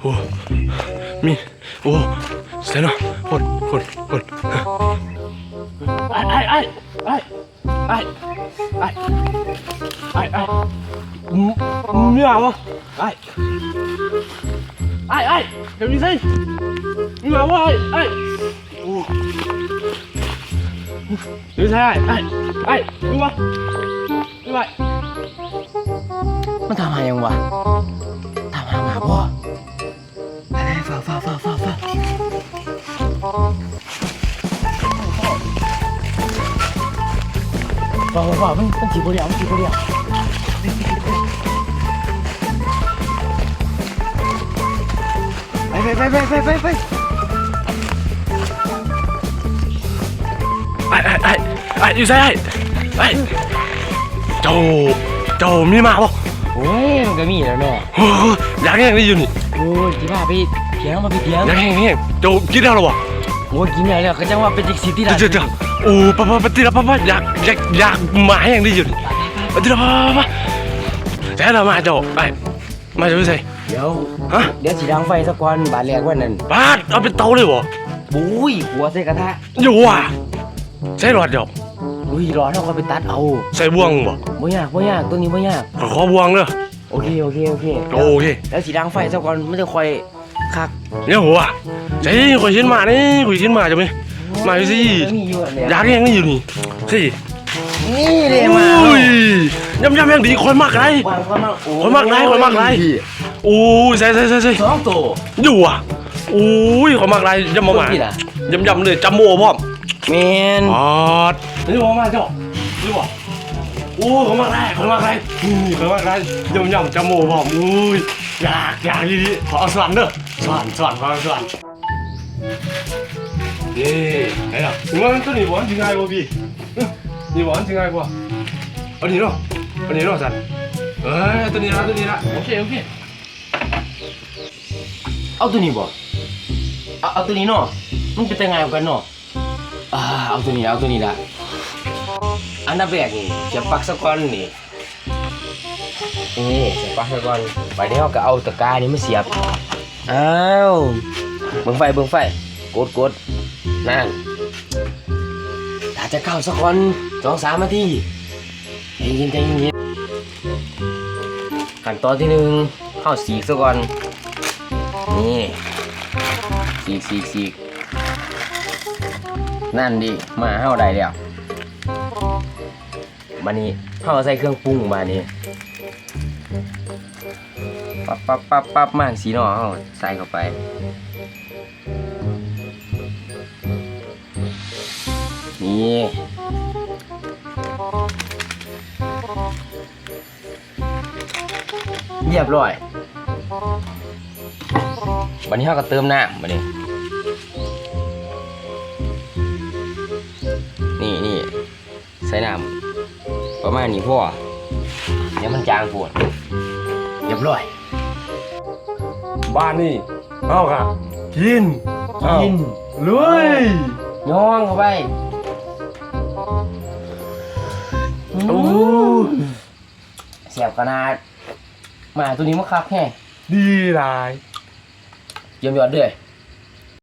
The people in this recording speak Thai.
โอ้มีโอ้เสียเนาะคนคนคนไอ้ไอ้ไอ้ไอ้ไอ้ไอ้ไอ้ไอ้มึงมึงไม่เอวะไอ้ไอ้ไอ้เดี๋ยวนี้สิมึงเอวะไอ้ไอ้โอ้เดี๋ยวใช่ไอ้ไอ้มึงวะมึงวะมันทำหายังวะ ฝ่าฝ่าฝ่ามันมันจีบเดียวมันจีบเดียวไปไปไปไปไปไปไอ้ไอ้ไอ้ไอ้อยู่ใช่ไอ้ไอ้เจ้าเจ้ามีมาบ่โอ้ยมันก็มีแล้วเนาะโอ้ยอยากแห้งได้อยู่นี่โอ้ยจีบ้าไปเถียงมาไปเถียงอยากแห้งแห้งเจ้ากินได้หรอวะโอ้ยกินแล้วแล้วก็จังว่าเป็นจิกซิตี้เจ้จ้าเจ้า โอ้ปะปะปะตีละปะปะอยากอยากอยากมาแห้งได้อยู่นี่ปะตีละปะปะปะแต่เรามาเจ้าไอ้มาจะไม่ใช่เดี๋ยว ฮะเดี๋ยวสีดังไฟสักวันบาทแรกวันนั้นบ้าดเอาเป็นเตาเลยบ่บุ้ยหัวใส่กระทะอยู่ว่ะใช่หลอดเจ้าอุ้ยร้อนเราก็ไปตัดเอาใส่บ่วงบ่บ่ยากบ่ยากตัวนี้บ่ยากขอขอบ่วงเด้อโอเคโอเคโอเคโอเคแล้วสีดังไฟสักวันมันจะคอยคักเนี่ยหัวใช่ข่อยชิ้นมานี่ข่อยชิ้นมาจะไหม มาสิมีอยู่อะเนี่ยอยากแห้งได้อยู่นี่สินี่เลยมาอุ้ยยำยำแห้งดีคอยมากไรวางความโอ้คนมากไรคนมากไรโอ้ยใส่ใส่ใส่ใส่สองตัวอยู่อะโอ้ยขอมากไรยำมาหมาคนผิดอะยำยำเลยจำโม่พร้อมแมนปอดนี่มามาเจ้านี่บ่โอ้ยขอมากไรขอมากไรนี่ขอมากไรยำยำจำโม่พร้อมอุ้ยอยากอยากดีดีขอเอาสวรรค์เด้อสวรรค์สวรรค์ขอเอาสวรรค์ 예. 애 야. 5만 원짜리 이거 완전 가 요, 오 비. 이거 완전 가 요. 언니 이리 와. 언니 이리 와, 잔. 어, 또 니 라, 또 니 라. 오케 이, 오케 이. 아, 또 니, 뭐. 아, 아, 또 니, 너. 응, 그때 가 요, 간, 너. 아, 아, 또 니, 아, 또 니 라. อันดับแรกนี่จะปักสะก้อนนี่นี่จะปักสะก้อนไปเดี๋ยวก็เอาตะกร้านี่มาเสียบอ้าวเบิ่งไฟเบิ่งไฟกดกด นั่นถ้าจะเข้าสักก่อนสองสามนาทีใจเย็นใจเย็นขั้นตอนที่หนึ่งเข้าสีสักก่อน นี่สีสีสีนั่นดิมาเฮาได้แล้วมานี่เฮาใส่เครื่องปรุงมานี่ปั๊บปั๊บปั๊บปั๊บมาสีหนอเฮาใส่เข้าไป นี่เรียบร้อยวันนี้เราก็เติมน้ำมาดินี่นี่ใส่น้ำประมาณนี้พ่อเดี๋ยวมันจางปวดเรียบร้อย บ้านนี่เอาค่ะกิน กินลุยย่องเข้าไป โอ้เสียบขนาดหมาตัวนี้มันคักแฮ่ดีหลายเยี่ยมยอดเลย